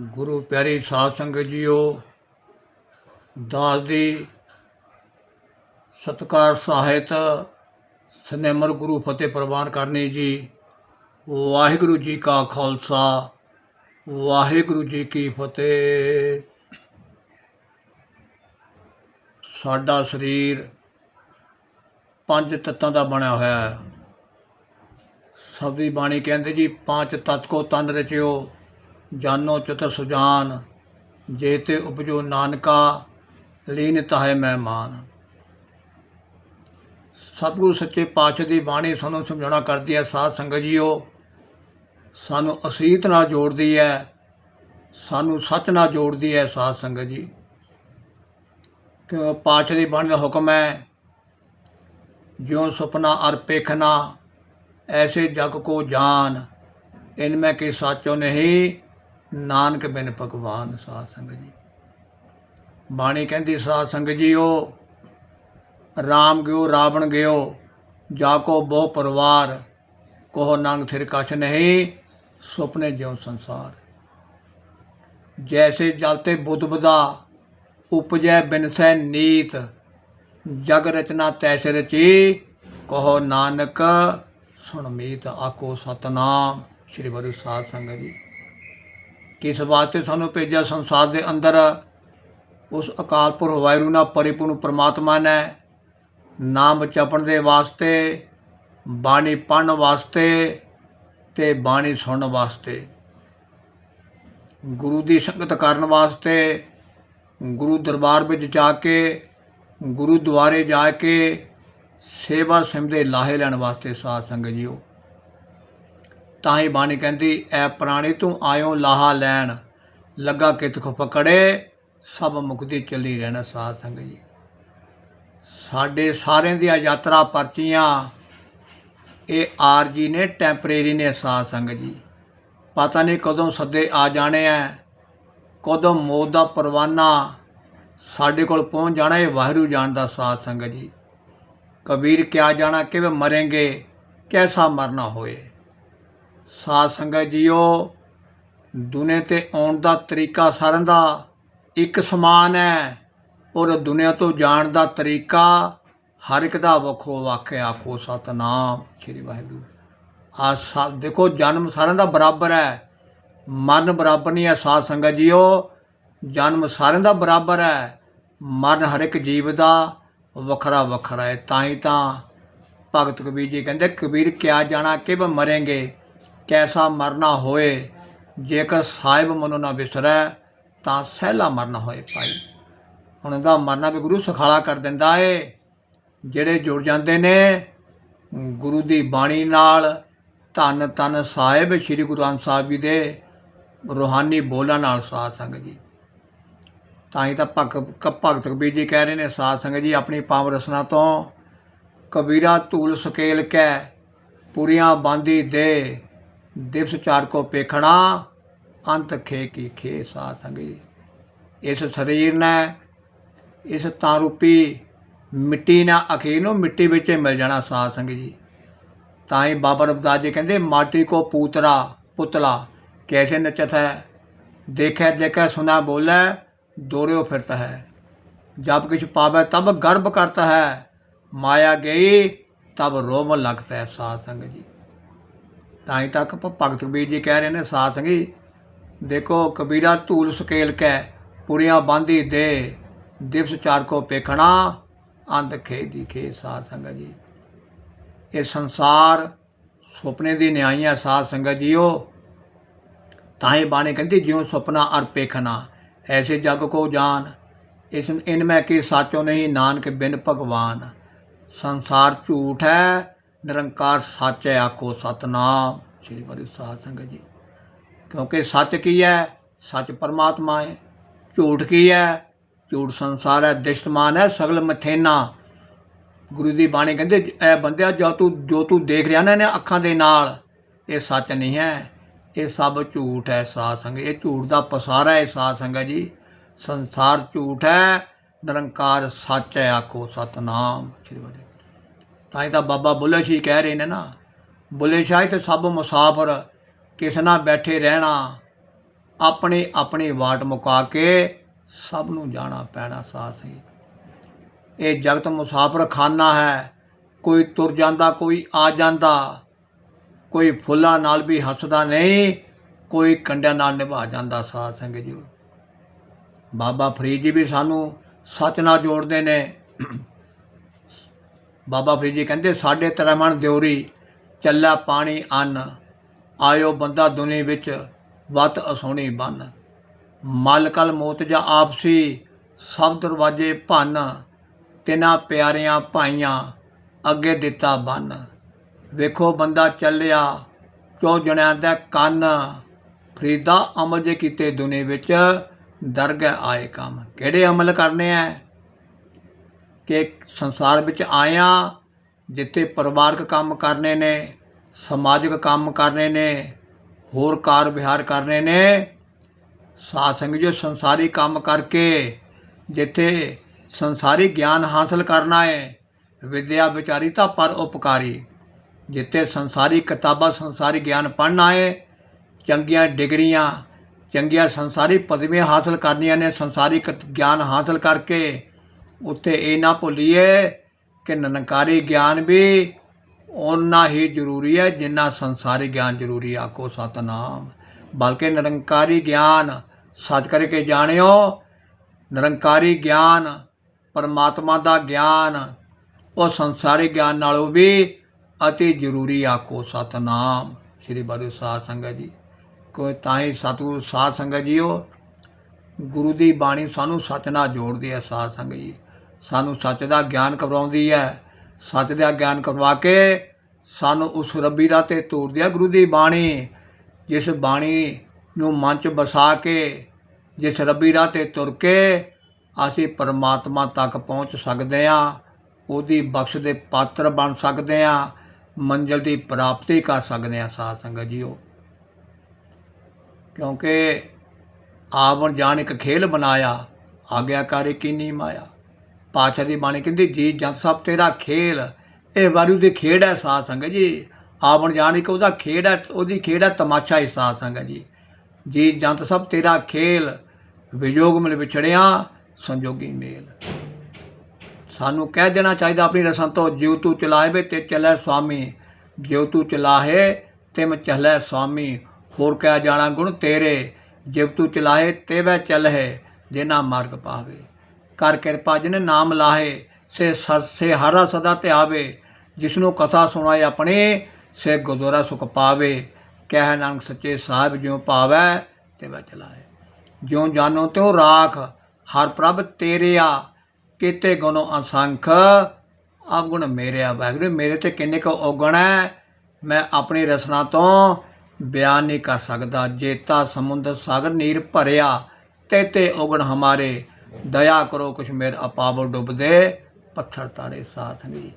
ਗੁਰੂ ਪਿਆਰੀ ਸਾਧ ਸੰਗਤ ਜੀਓ, ਦਾਸ ਦੀ ਸਤਕਾਰ, ਸਾਹਿਤ, ਸਨੇਮਰ ਗੁਰੂ ਫਤਿਹ ਪ੍ਰਵਾਨ ਕਰਨੀ ਜੀ। ਵਾਹਿਗੁਰੂ ਜੀ ਕਾ ਖਾਲਸਾ, ਵਾਹਿਗੁਰੂ ਜੀ ਕੀ ਫਤਿਹ। ਸਾਡਾ ਸਰੀਰ ਪੰਜ ਤੱਤਾਂ ਦਾ ਬਣਿਆ ਹੋਇਆ ਹੈ। ਸਭ ਦੀ ਬਾਣੀ ਕਹਿੰਦੇ ਜੀ, ਪੰਜ ਤਤ ਕੋ ਤਨ ਰਚਿਓ। ਜਾਨੋ ਚਤੁਰ ਸੁਜਾਨ, ਜੇ ਤੇ ਉਪਜੋ ਨਾਨਕਾ, ਲੀਨ ਤਾਹੇ ਮਹਿਮਾਨ। ਸਤਿਗੁਰੂ ਸੱਚੇ ਪਾਤਸ਼ਾਹ ਦੀ ਬਾਣੀ ਸਾਨੂੰ ਸਮਝਾਉਣਾ ਕਰਦੀ ਹੈ, ਸਾਧ ਸੰਗਤ ਜੀਓ ਸਾਨੂੰ ਅਸੀਤ ਨਾਲ ਜੋੜਦੀ ਹੈ, ਸਾਨੂੰ ਸੱਚ ਨਾਲ ਜੋੜਦੀ ਹੈ ਸਾਧ ਸੰਗਤ ਜੀ। ਕਿ ਪਾਤਸ਼ਾਹ ਦੀ ਬਾਣੀ ਦਾ ਹੁਕਮ ਹੈ, ਜਿਉ ਸੁਪਨਾ ਅਰ ਪੇਖਨਾ, ਐਸੇ ਜਗ ਕੋ ਜਾਨ ਇਨਮੇ ਕੇ ਸਾਚੋ ਨਹੀਂ ਨਾਨਕ ਬਿਨ ਭਗਵਾਨ ਸਾਧ ਸੰਗਤ ਜੀ। ਬਾਣੀ ਕਹਿੰਦੀ ਸਾਧ ਸੰਗਤ ਜੀਓ ਰਾਮ ਗਿਓ, ਰਾਵਣ ਗਿਓ, ਜਾ ਕੋ ਬਹੁ ਪਰਿਵਾਰ, ਕੋਹ ਨੰਗ ਥਿਰ ਕਛ ਨਹੀਂ, ਸੁਪਨੇ ਜਿਉ ਸੰਸਾਰ। ਜੈਸੇ ਜਲਤੇ ਬੁੱਧ ਬਦਾ, ਉਪਜੈ ਬਿਨਸੈ ਨੀਤ, ਜਗ ਰਚਨਾ ਤੈਸੇ ਰਚੀ, ਕਹੋ ਨਾਨਕ ਸੁਣ ਮੀਤ ਆਕੋ ਸਤਨਾਮ, ਸ੍ਰੀ ਗੁਰੂ ਸਾਧ ਸੰਗਤ ਜੀ। ਕਿਸ ਵਾਸਤੇ ਸਾਨੂੰ ਭੇਜਿਆ ਸੰਸਾਰ ਦੇ ਅੰਦਰ? ਉਸ ਅਕਾਲ ਪੁਰਖ ਵਾਹਿਗੁਰੂ ਨਾਲ ਪਰਿਪੂਰਨ ਪ੍ਰਮਾਤਮਾ ਨੇ ਨਾਮ ਜਪਣ ਦੇ ਵਾਸਤੇ, ਬਾਣੀ ਪੜ੍ਹਨ ਵਾਸਤੇ ਤੇ ਬਾਣੀ ਸੁਣਨ ਵਾਸਤੇ। ਗੁਰੂ ਦੀ ਸੰਗਤ ਕਰਨ ਵਾਸਤੇ ਗੁਰੂ ਦਰਬਾਰ ਵਿੱਚ ਜਾ ਕੇ, ਗੁਰੂ ਦੁਆਰੇ ਜਾ ਕੇ ਸੇਵਾ ਸਿਮਦੇ ਲਾਹੇ ਲੈਣ ਵਾਸਤੇ ਸਾਧ ਸੰਗਤ ਜੀਓ। ਤਾਂ ਹੀ ਬਾਣੀ ਕਹਿੰਦੀ, ਐ ਪ੍ਰਾਣੀ ਤੂੰ ਆਇਓ ਲਾਹਾ ਲੈਣ। ਲੱਗਾ ਕਿਤ ਕੋ ਪਕੜੇ, ਸਭ ਮੁਕਤੀ ਚੱਲੀ ਰਹਿਣਾ ਸਾਧ ਸੰਗਤ ਜੀ। ਸਾਡੇ ਸਾਰਿਆਂ ਦੀਆਂ ਯਾਤਰਾ ਪਰਚੀਆਂ, ਇਹ ਆਰਜੀ ਨੇ, ਟੈਂਪਰੇਰੀ ਨੇ ਸਾਧ ਸੰਗਤ ਜੀ। ਪਤਾ ਨਹੀਂ ਕਦੋਂ ਸੱਦੇ ਆ ਜਾਣੇ ਆ ਕਦੋਂ ਮੌਤ ਦਾ ਪਰਵਾਨਾ, ਸਾਡੇ ਕੋਲ ਪਹੁੰਚ ਜਾਣਾ, ਇਹ ਵਾਹਿਰੂ ਜਾਣਦਾ ਸਾਧ ਸੰਗਤ ਜੀ। ਕਬੀਰ ਕਿਆ ਜਾਣਾ, ਕਿਵੇਂ ਮਰਾਂਗੇ, ਕੈਸਾ ਮਰਨਾ ਹੋਏ। ਸਾਧ ਸੰਗਤ ਜੀਓ, ਦੁਨੀਆ ਤੇ ਆਉਣ ਦਾ ਤਰੀਕਾ ਸਾਰਿਆਂ ਦਾ ਇੱਕ ਸਮਾਨ ਹੈ ਔਰ ਦੁਨੀਆ ਤੋਂ ਜਾਣ ਦਾ ਤਰੀਕਾ ਹਰ ਇੱਕ ਦਾ ਵੱਖੋ ਵੱਖ ਹੈ। ਆਖੋ ਸਤਨਾਮ, ਸ੍ਰੀ ਵਾਹਿਗੁਰੂ। ਆ ਸਭ ਦੇਖੋ, ਜਨਮ ਸਾਰਿਆਂ ਦਾ ਬਰਾਬਰ ਹੈ। ਮਰਨ ਬਰਾਬਰ ਨਹੀਂ ਹੈ ਸਾਧ ਸੰਗਤ ਜੀਓ। ਜਨਮ ਸਾਰਿਆਂ ਦਾ ਬਰਾਬਰ ਹੈ। ਮਰਨ ਹਰ ਇੱਕ ਜੀਵ ਦਾ ਵੱਖਰਾ ਵੱਖਰਾ ਹੈ। ਤਾਂ ਹੀ ਤਾਂ ਭਗਤ ਕਬੀਰ ਜੀ ਕਹਿੰਦੇ, ਕਬੀਰ ਕਿਆ ਜਾਣਾ ਕਿ ਮਰਾਂਗੇ? ਕੈਸਾ ਮਰਨਾ ਹੋਏ, ਜੇਕਰ ਸਾਹਿਬ ਮਨੋ ਨਾ ਵਿਸਰੈ, ਤਾਂ ਸਹਿਲਾ ਮਰਨਾ ਹੋਏ ਭਾਈ। ਹੁਣ ਇਹਦਾ ਮਰਨਾ ਵੀ ਗੁਰੂ ਸਖਾਲਾ ਕਰ ਦਿੰਦਾ ਏ। ਜਿਹੜੇ ਜੁੜ ਜਾਂਦੇ ਨੇ, ਗੁਰੂ ਦੀ ਬਾਣੀ ਨਾਲ, ਧੰਨ ਧੰਨ ਸਾਹਿਬ ਸ੍ਰੀ ਗੁਰੂ ਗ੍ਰੰਥ ਸਾਹਿਬ ਜੀ ਦੇ ਰੂਹਾਨੀ ਬੋਲਾਂ ਨਾਲ ਸਾਧ ਸੰਗਤ ਜੀ। ਤਾਂ ਹੀ ਤਾਂ ਭਗਤ ਭਗਤ ਕਬੀਰ ਜੀ ਕਹਿ ਰਹੇ ਨੇ, ਸਾਧ ਸੰਗਤ ਜੀ, ਆਪਣੀ ਪਾਵ ਰਸਨਾ ਤੋਂ ਕਬੀਰਾ ਧੂਲ ਸਕੇਲ ਕੈ, ਪੁਰੀਆਂ ਬਾਂਦੀ ਦੇ ਦਿਵਸ ਚਾਰ ਕੋ ਪੇਖਣਾ, ਅੰਤ ਖੇ ਕੀ ਖੇ ਸਾ ਸੰਗੀ ਇਸ ਸਰੀਰ ਨੇ, ਇਸ ਤਾਂ ਰੂਪੀ ਮਿੱਟੀ ਨਾਲ ਅਖੀਰ ਨੂੰ ਮਿੱਟੀ ਵਿੱਚ ਮਿਲ ਜਾਣਾ ਸਾਧ ਸੰਗ ਜੀ। ਤਾਂ ਹੀ ਬਾਬਾ ਰਬਦਾਸ ਜੀ ਕਹਿੰਦੇ, ਮਾਟੀ ਕੋ ਪੂਤਰਾ, ਪੁਤਲਾ, ਕੈਸੇ ਨਚਤ ਹੈ? ਦੇਖੈ ਦੇਖੈ, ਸੁਨਾ ਬੋਲੇ, ਦੋਰਿਓ ਫਿਰਤਾ ਹੈ। ਜਬ ਕਿਛ ਪਾਵੇ, ਤਬ ਗਰਭ ਕਰਤਾ ਹੈ। ਮਾਇਆ ਗਈ, ਤਬ ਰੋਮ ਲਗਤਾ ਹੈ ਸਾਧ ਸੰਗ ਜੀ। ਤਾਂ ਹੀ ਤੱਕ ਭਗਤ ਕਬੀਰ ਜੀ ਕਹਿ ਰਹੇ ਨੇ, ਸਾਧ ਸੰਗੀ ਦੇਖੋ ਕਬੀਰਾ ਧੂਲ ਸਕੇਲ ਕੈ, ਪੁਰੀਆਂ ਬਾਂਧੀ ਦੇ, ਦਿਵਸ ਚਾਰ ਕੋ ਪੇਖਣਾ ਅੰਤ ਖੇ ਦਿਖੇ ਖੇ ਸਾਧ ਸੰਗਤ ਜੀ। ਇਹ ਸੰਸਾਰ ਸੁਪਨੇ ਦੀ ਨਿਆਈ ਹੈ ਸਾਧ ਸੰਗਤ ਜੀਓ। ਤਾਂ ਹੀ ਬਾਣੀ ਕਹਿੰਦੀ, ਜਿਉ ਸੁਪਨਾ ਅਰ ਪੇਖਣਾ, ਐਸੇ ਜਗ ਕੋ ਜਾਣ ਇਸ ਇਨ ਮੈਂ ਕੀ ਸਾਚੋ ਨਹੀਂ, ਨਾਨਕ ਬਿਨ ਭਗਵਾਨ। ਸੰਸਾਰ ਝੂਠ ਹੈ ਨਿਰੰਕਾਰ ਸੱਚ ਹੈ, ਆਖੋ ਸਤਨਾਮ। ਸ੍ਰੀ ਗੁਰੂ ਸਾਧ ਸੰਗਤ ਜੀ। ਕਿਉਂਕਿ ਸੱਚ ਕੀ ਹੈ? ਸੱਚ ਪਰਮਾਤਮਾ ਹੈ। ਝੂਠ ਕੀ ਹੈ? ਝੂਠ ਸੰਸਾਰ ਹੈ, ਦਿਸ਼ਮਾਨ ਹੈ, ਸਗਲ ਮਥੇਨਾ। ਗੁਰੂ ਦੀ ਬਾਣੀ ਕਹਿੰਦੇ, ਐ ਬੰਦਿਆ, ਜੋ ਤੂੰ ਜੋ ਤੂੰ ਦੇਖ ਰਿਹਾ ਨਾ ਇਹਨੇ ਅੱਖਾਂ ਦੇ ਨਾਲ, ਇਹ ਸੱਚ ਨਹੀਂ ਹੈ। ਇਹ ਸਭ ਝੂਠ ਹੈ ਸਾਧ ਸੰਗਤ ਇਹ ਝੂਠ ਦਾ ਪਸਾਰਾ ਹੈ ਸਾਧ ਸੰਗਤ ਜੀ। ਸੰਸਾਰ ਝੂਠ ਹੈ, ਨਿਰੰਕਾਰ ਸੱਚ ਹੈ, ਆਖੋ ਸਤਨਾਮ। ਸ੍ਰੀ ਗੁਰੂ ਤਾਂ ਹੀ ਤਾਂ ਬਾਬਾ ਬੁੱਲੇ ਸ਼ਾਹ ਕਹਿ ਰਹੇ ਨੇ ਨਾ, ਬੁੱਲੇ ਸ਼ਾਹ ਤੇ ਸਭ ਮੁਸਾਫਰ ਕਿਸ ਨਾਲ ਬੈਠੇ ਰਹਿਣਾ, ਆਪਣੀ ਆਪਣੀ ਵਾਟ ਮੁਕਾ ਕੇ ਸਭ ਨੂੰ ਜਾਣਾ ਪੈਣਾ ਸਾਥ ਹੀ। ਇਹ ਜਗਤ ਮੁਸਾਫਰ ਖਾਨਾ ਹੈ, ਕੋਈ ਤੁਰ ਜਾਂਦਾ, ਕੋਈ ਆ ਜਾਂਦਾ, ਕੋਈ ਫੁੱਲਾਂ ਨਾਲ ਵੀ ਹੱਸਦਾ ਨਹੀਂ, ਕੋਈ ਕੰਡਿਆਂ ਨਾਲ ਨਿਭਾ ਜਾਂਦਾ ਸਾਧ ਸੰਗਤ ਜੀ। ਬਾਬਾ ਫਰੀਦ ਜੀ ਵੀ ਸਾਨੂੰ ਸੱਚ ਨਾਲ ਜੋੜਦੇ ਨੇ। ਬਾਬਾ ਫਰੀਦ ਜੀ ਕਹਿੰਦੇ, ਸਾਡੇ ਤਰਮਣ ਦਿਉਰੀ, ਚੱਲਾ ਪਾਣੀ ਅੰਨ, ਆਇਓ ਬੰਦਾ ਦੁਨੀ ਵਿੱਚ ਵਤ ਅਸੋਣੀ ਬੰਨ। ਮਲ ਕਲ ਮੋਤ ਜਾ ਆਪਸੀ ਸਭ ਦਰਵਾਜੇ ਭੰਨ, ਤਿਨਾ ਪਿਆਰਿਆਂ ਭਾਈਆਂ ਅੱਗੇ ਦਿੱਤਾ ਬੰਨ। ਵੇਖੋ ਬੰਦਾ ਚੱਲਿਆ, ਚੋ ਜਣਿਆਂ ਦਾ ਕੰਨ, ਫਰੀਦਾ ਅਮਲ ਜੇ ਕੀਤੇ ਦੁਨੀ ਵਿੱਚ, ਦਰਗਾਹ ਆਏ ਕੰਮ। ਕਿਹੜੇ ਅਮਲ ਕਰਨੇ ਆ ਕਿ ਸੰਸਾਰ ਵਿੱਚ ਆਇਆ ਜਿੱਥੇ ਪਰਿਵਾਰਕ ਕੰਮ ਕਰਨੇ ਨੇ, ਸਮਾਜਿਕ ਕੰਮ ਕਰਨੇ ਨੇ, ਹੋਰ ਕਾਰ ਵਿਹਾਰ ਕਰਨੇ ਨੇ, ਸਾਧ ਸੰਗਤ ਜੋ ਸੰਸਾਰੀ ਕੰਮ ਕਰਕੇ ਜਿੱਥੇ ਸੰਸਾਰੀ ਗਿਆਨ ਹਾਸਲ ਕਰਨਾ ਹੈ, ਵਿਦਿਆ ਵਿਚਾਰੀ ਤਾਂ ਪਰ ਉਪਕਾਰੀ। ਜਿੱਥੇ ਸੰਸਾਰੀ ਕਿਤਾਬਾਂ, ਸੰਸਾਰੀ ਗਿਆਨ ਪੜ੍ਹਨਾ ਹੈ, ਚੰਗੀਆਂ ਡਿਗਰੀਆਂ, ਚੰਗੀਆਂ ਸੰਸਾਰੀ ਪਦਵੀਆਂ ਹਾਸਲ ਕਰਨੀਆਂ ਨੇ, ਸੰਸਾਰੀ ਕਤ- ਗਿਆਨ ਹਾਸਲ ਕਰਕੇ ਉੱਥੇ ਇਹ ਨਾ ਭੁੱਲੀਏ ਕਿ ਨਿਰੰਕਾਰੀ ਗਿਆਨ ਵੀ ਓਨਾ ਹੀ ਜ਼ਰੂਰੀ ਹੈ ਜਿੰਨਾ ਸੰਸਾਰੀ ਗਿਆਨ ਜ਼ਰੂਰੀ ਆਖੋ ਸਤਨਾਮ। ਬਲਕਿ ਨਿਰੰਕਾਰੀ ਗਿਆਨ ਸੱਚ ਕਰਕੇ ਜਾਣਿਓ, ਨਿਰੰਕਾਰੀ ਗਿਆਨ ਪਰਮਾਤਮਾ ਦਾ ਗਿਆਨ, ਉਹ ਸੰਸਾਰੀ ਗਿਆਨ ਨਾਲੋਂ ਵੀ ਅਤੀ ਜ਼ਰੂਰੀ ਆਖੋ ਸਤਨਾਮ। ਸ੍ਰੀ ਬਾਰੇ ਸਾਧ ਸੰਗਤ ਜੀ। ਕੋਈ ਤਾਂ ਹੀ ਸਤਿਗੁਰੂ, ਸਾਧ ਸੰਗਤ ਜੀਓ, ਗੁਰੂ ਦੀ ਬਾਣੀ ਸਾਨੂੰ ਸੱਚ ਨਾਲ ਜੋੜਦੀ ਹੈ ਸਾਧ ਸੰਗਤ ਜੀ। ਸਾਨੂੰ ਸੱਚ ਦਾ ਗਿਆਨ ਕਰਵਾਉਂਦੀ ਹੈ। ਸੱਚ ਦਾ ਗਿਆਨ ਕਰਵਾ ਕੇ ਸਾਨੂੰ ਉਸ ਰੱਬੀ ਰਾਹ ਤੇ ਤੋਰਦੀ ਹੈ ਗੁਰੂ ਦੀ ਬਾਣੀ, ਜਿਸ ਬਾਣੀ ਨੂੰ ਮਨ ਚ ਵਸਾ ਕੇ, ਜਿਸ ਰੱਬੀ ਰਾਹ ਤੇ ਤੁਰ ਕੇ ਅਸੀਂ ਪਰਮਾਤਮਾ ਤੱਕ ਪਹੁੰਚ ਸਕਦੇ ਹਾਂ। ਉਹਦੀ ਬਖਸ਼ ਦੇ ਪਾਤਰ ਬਣ ਸਕਦੇ ਹਾਂ। ਮੰਜ਼ਿਲ ਦੀ ਪ੍ਰਾਪਤੀ ਕਰ ਸਕਦੇ ਹਾਂ ਸਾਧ ਸੰਗਤ ਜੀਓ। ਕਿਉਂਕਿ ਆਵਣ ਜਾਣ ਇੱਕ ਖੇਲ ਬਣਾਇਆ, ਆਗਿਆਕਾਰੀ ਕੀਨੀ ਮਾਇਆ। ਪਾਤਸ਼ਾਹ ਦੀ ਬਾਣੀ ਕਹਿੰਦੀ, ਜੀ ਜੰਤ ਸਭ ਤੇਰਾ ਖੇਲ। ਇਹ ਵਾਰੂ ਦੀ ਖੇਡ ਹੈ ਸਾਧ ਸੰਗਤ ਜੀ। ਆਵਣ ਜਾਣ ਇੱਕ ਉਹਦਾ ਖੇਡ ਹੈ, ਉਹਦੀ ਖੇਡ ਹੈ ਤਮਾਸ਼ਾ ਹੀ ਸਾਧ ਸੰਗਤ ਜੀ। ਜੀ ਜੰਤ ਸਭ ਤੇਰਾ ਖੇਲ, ਵਿਯੋਗ ਮਿਲ ਵਿਛੜਿਆ, ਸੰਜੋਗੀ ਮੇਲ। ਸਾਨੂੰ ਕਹਿ ਦੇਣਾ ਚਾਹੀਦਾ ਆਪਣੀ ਰਸਨ ਤੋਂ, ਜਿਉ ਤੂੰ ਚਲਾਵੇ ਤੇ ਚੱਲੇ ਸੁਆਮੀ, ਜਿਉ ਤੂੰ ਚਲਾਹੇ ਤਿਮ ਚੱਲੇ ਸੁਆਮੀ, ਹੋਰ ਕਹਿ ਜਾਣਾ ਗੁਣ ਤੇਰੇ ਜਿਵ ਤੂੰ ਚਲਾਹੇ ਤੇ ਵੈ ਚੱਲਹਿ ਜਿਨਾ ਮਾਰਗ ਪਾਵੇ। ਕਰ ਕਿਰਪਾ ਜਿਨੇ ਨਾਮ ਲਾਹੇ, ਸੇ ਸ- ਸੇ ਹਰਾ ਸਦਾ ਧਿਆਵੇ ਜਿਸਨੂੰ ਕਥਾ ਸੁਣਾਏ ਆਪਣੇ, ਸੇ ਗੁਰਦੁਆਰਾ ਸੁਖ ਪਾਵੇ। ਕਹਿ ਨਾਨਕ ਸੱਚੇ ਸਾਹਿਬ ਜਿਉ ਪਾਵੈ ਤੇ ਵੈ ਚਲਾਏ ਜਿਉ ਜਾਨੋ ਤਿਉ ਰਾਖ, ਹਰ ਪ੍ਰਭ ਤੇਰਿਆ, ਕੀਤੇ ਗੁਣੋ ਅਸੰਖ ਆਗੁਣ ਮੇਰੇ ਆ ਵਾਹਿਗੁਰੂ, ਮੇਰੇ ਤੇ ਕਿੰਨੇ ਕੁ ਔਗਣ ਹੈ ਮੈਂ ਆਪਣੀ ਰਸਨਾ ਤੋਂ ਬਿਆਨ ਨਹੀਂ ਕਰ ਸਕਦਾ। ਜੇਤਾ ਸਮੁੰਦਰ ਸਾਗਰ ਨੀਰ ਭਰਿਆ, ਤੇ ਤੇ ਔਗਣ ਹਮਾਰੇ ਦਇਆ ਕਰੋ ਕੁਛ ਮੇਰ ਅਪਾਵ ਡੁੱਬਦੇ, ਪੱਥਰ ਤਾਰੇ ਸਾਥ ਸੰਗਤ